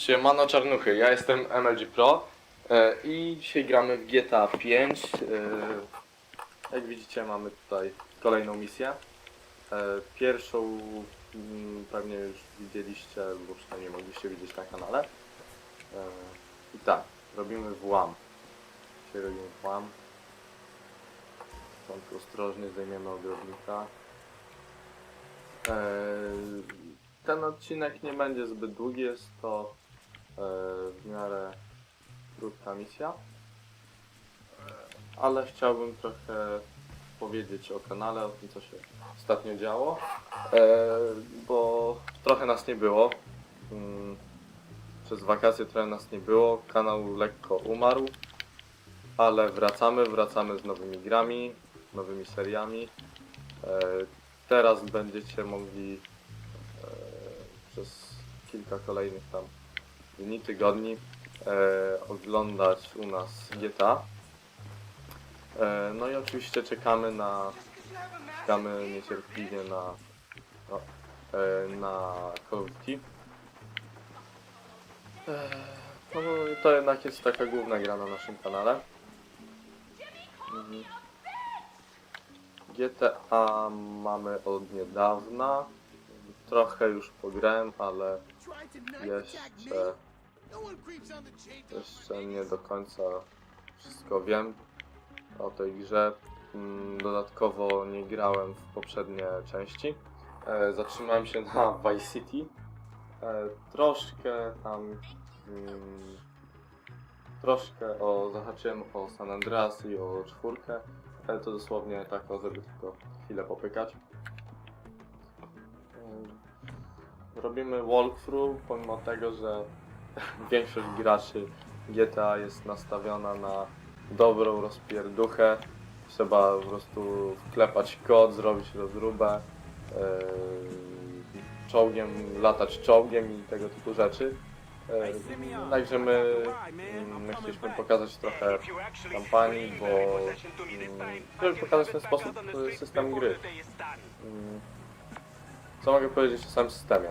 Siemano czarnuchy, ja jestem MLG Pro e, i dzisiaj gramy w GTA 5. E, jak widzicie mamy tutaj kolejną misję. E, pierwszą mm, pewnie już widzieliście, albo przynajmniej mogliście widzieć na kanale. I tak, robimy włam. Dzisiaj robimy włam. Stąd ostrożnie zdejmiemy ogrodnika. Ten odcinek nie będzie zbyt długi, jest to w miarę krótka misja. E, Ale chciałbym trochę powiedzieć o kanale, o tym co się ostatnio działo, e, bo trochę nas nie było. Mm, Przez wakacje trochę nas nie było, kanał lekko umarł, ale wracamy, wracamy z nowymi grami, nowymi seriami. E, Teraz będziecie mogli e, przez kilka kolejnych tam dni, tygodni e, oglądać u nas GTA. E, no i oczywiście czekamy na czekamy niecierpliwie na no, na Call of Duty. No to jednak jest taka główna gra na naszym kanale. Mhm. GTA mamy od niedawna. Trochę już pograłem, ale jeszcze, jeszcze nie do końca wszystko wiem o tej grze. Mm, Dodatkowo nie grałem w poprzednie części. E, Zatrzymałem się na Vice City. E, Troszkę tam. mm, Troszkę o, zahaczyłem o San Andreas i o czwórkę, ale to dosłownie tak, żeby tylko chwilę popykać. Yy, Robimy walkthrough, pomimo tego, że większość graczy GTA jest nastawiona na dobrą rozpierduchę. Trzeba po prostu wklepać kod, zrobić rozróbę, yy, czołgiem, latać czołgiem i tego typu rzeczy. Yy, Także my, mm, my chcieliśmy pokazać trochę kampanii, bo mm, żeby pokazać w ten sposób y, system gry. Mm, Co mogę powiedzieć o samym systemie?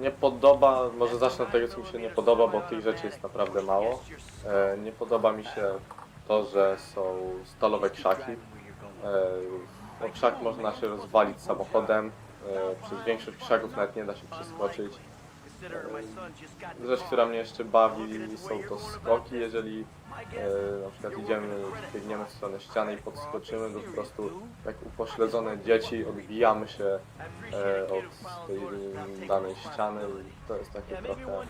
Nie podoba, może zacznę od tego co mi się nie podoba, bo tych rzeczy jest naprawdę mało. E, Nie podoba mi się to, że są stalowe krzaki. E, No, krzak można się rozwalić samochodem, e, przez większość krzaków nawet nie da się przeskoczyć. Rzecz, która mnie jeszcze bawi, są to skoki. Jeżeli e, na przykład idziemy, biegniemy w stronę ściany i podskoczymy, to po prostu jak upośledzone dzieci odbijamy się e, od tej danej ściany. i To jest takie trochę... No,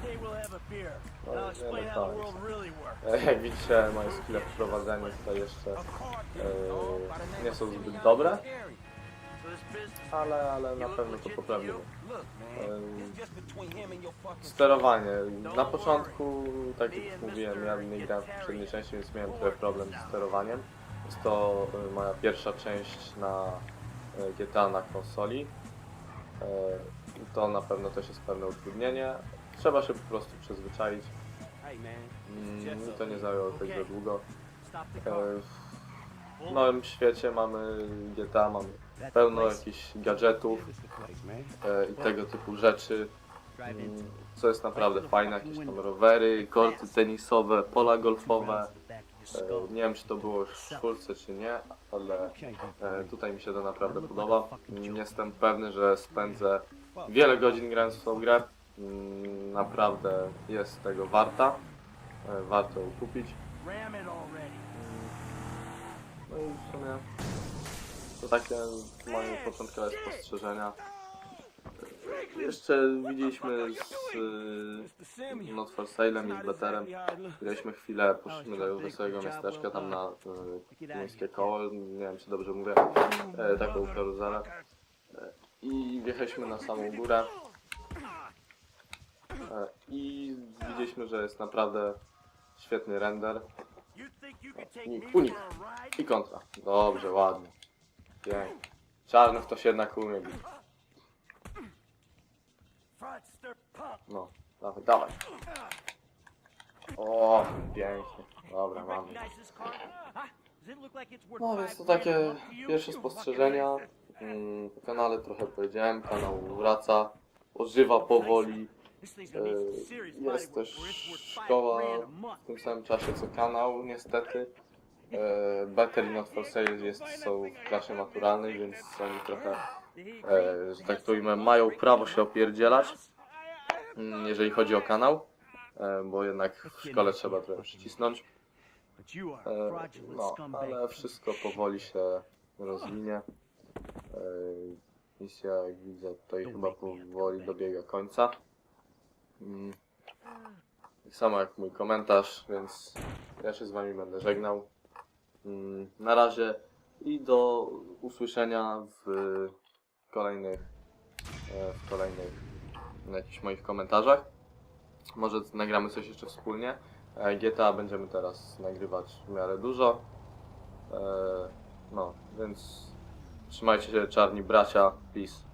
nie no. E, Jak widzicie, moje skille w prowadzeniu tutaj jeszcze e, nie są zbyt dobre, ale, ale na pewno to poprawimy. Sterowanie. Na początku, tak jak już mówiłem, ja nie grałem w poprzedniej części, więc miałem trochę problem z sterowaniem. Jest to y, moja pierwsza część na y, GTA na konsoli. I To na pewno też jest pewne utrudnienie. Trzeba się po prostu przyzwyczaić. Mm, Mi to nie zajęło tak za długo. E, W nowym świecie mamy GTA, mamy pełno jakichś gadżetów e, i tego typu rzeczy. Mm, Co jest naprawdę fajne, jakieś tam rowery, korty tenisowe, pola golfowe. E, Nie wiem czy to było już w czwórce czy nie, ale e, tutaj mi się to naprawdę podoba. Mm, Jestem pewny, że spędzę wiele godzin grając w tą grę. Mm, Naprawdę jest tego warta. E, Warto ją kupić. No i w sumie to takie moje początkowe spostrzeżenia. Jeszcze widzieliśmy z y, Not for Sale'em i z Betterem. Graliśmy chwilę, poszliśmy do wesołego miasteczka tam na y, miejskie koło, nie wiem czy dobrze mówię, e, taką karuzelę. I wjechaliśmy na samą górę. E, I widzieliśmy, że jest naprawdę świetny render. Unik, unik. I kontra. Dobrze, ładnie. Pięknie. Czarnych to się jednak umie. No, dawaj, dawaj. O, pięknie. Dobra, mamy. No więc to takie pierwsze spostrzeżenia. Mm, Po kanale trochę powiedziałem, kanał wraca. ożywa powoli. E, Jest też szkoła w tym samym czasie co kanał, niestety. E, Better i Not for Sale jest, są w klasie maturalnej, więc oni trochę, e, że tak to ujmę, mają prawo się opierdzielać, mm, jeżeli chodzi o kanał, e, bo jednak w szkole trzeba trochę przycisnąć. E, No, ale wszystko powoli się rozwinie. E, Misja, jak widzę, tutaj chyba powoli dobiega końca. Tak samo jak mój komentarz, więc ja się z wami będę żegnał. Mm, Na razie i do usłyszenia w kolejnych, e, w kolejnych jakichś moich komentarzach. Może nagramy coś jeszcze wspólnie. E, GTA będziemy teraz nagrywać w miarę dużo. E, No, więc trzymajcie się czarni bracia. Peace.